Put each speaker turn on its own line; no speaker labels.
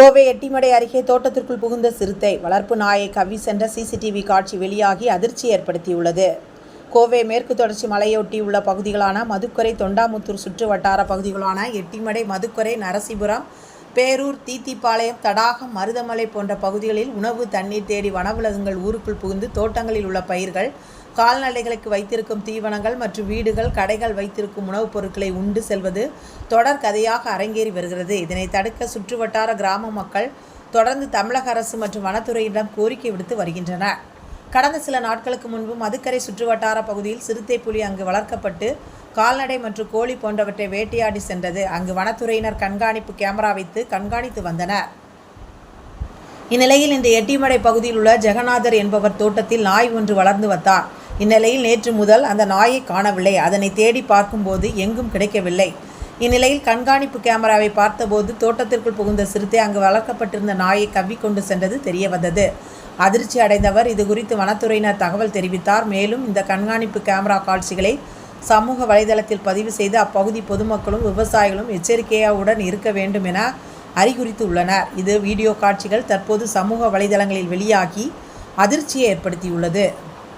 கோவை எட்டிமடை அருகே தோட்டத்திற்குள் புகுந்த சிறுத்தை வளர்ப்பு நாயை கவ்வி சென்ற சிசிடிவி காட்சி வெளியாகி அதிர்ச்சி ஏற்படுத்தியுள்ளது. கோவை மேற்கு தொடர்ச்சி மலையொட்டியுள்ள பகுதிகளான மதுக்கரை தொண்டாமுத்தூர் சுற்று வட்டார பகுதிகளான எட்டிமடை மதுக்கரை நரசிபுரம் பேரூர் தீத்திப்பாளையம் தடாகம் மருதமலை போன்ற பகுதிகளில் உணவு தண்ணீர் தேடி வனவிலங்குகள் ஊருக்குள் புகுந்து தோட்டங்களில் உள்ள பயிர்கள் கால்நடைகளுக்கு வைத்திருக்கும் தீவனங்கள் மற்றும் வீடுகள் கடைகள் வைத்திருக்கும் உணவுப் பொருட்களை உண்டு செல்வது தொடர் கதையாக அரங்கேறி வருகிறது. இதனை தடுக்க சுற்றுவட்டார கிராம மக்கள் தொடர்ந்து தமிழக அரசு மற்றும் வனத்துறையிடம் கோரிக்கை விடுத்து வருகின்றனர். கடந்த சில நாட்களுக்கு முன்பு மதுக்கரை சுற்றுவட்டார பகுதியில் சிறுத்தை புலி அங்கு வளர்க்கப்பட்டு கால்நடை மற்றும் கோழி போன்றவற்றை வேட்டையாடி சென்றது. அங்கு வனத்துறையினர் கண்காணிப்பு கேமரா வைத்து கண்காணித்து வந்தனர். இந்நிலையில் இன்று எட்டிமடை பகுதியில் உள்ள ஜெகநாதர் என்பவர் தோட்டத்தில் நாய் ஒன்று வளர்ந்து வந்தார் இந்நிலையில் நேற்று முதல் அந்த நாயை காணவில்லை. அதனை தேடி பார்க்கும்போது எங்கும் கிடைக்கவில்லை. இந்நிலையில் கண்காணிப்பு கேமராவை பார்த்தபோது தோட்டத்திற்குள் புகுந்த சிறுத்தை அங்கு வளர்க்கப்பட்டிருந்த நாயை கவ்விக்கொண்டு சென்றது தெரிய வந்தது. அதிர்ச்சி அடைந்தவர். இது குறித்து வனத்துறையினர் தகவல் தெரிவித்தார். மேலும் இந்த கண்காணிப்பு கேமரா காட்சிகளை சமூக வலைதளத்தில் பதிவு செய்து அப்பகுதி பொதுமக்களும் விவசாயிகளும் எச்சரிக்கையுடன் இருக்க வேண்டும் என அறிகுறித்து உள்ளனர் இது வீடியோ காட்சிகள் தற்போது சமூக வலைதளங்களில் வெளியாகி அதிர்ச்சியை ஏற்படுத்தியுள்ளது.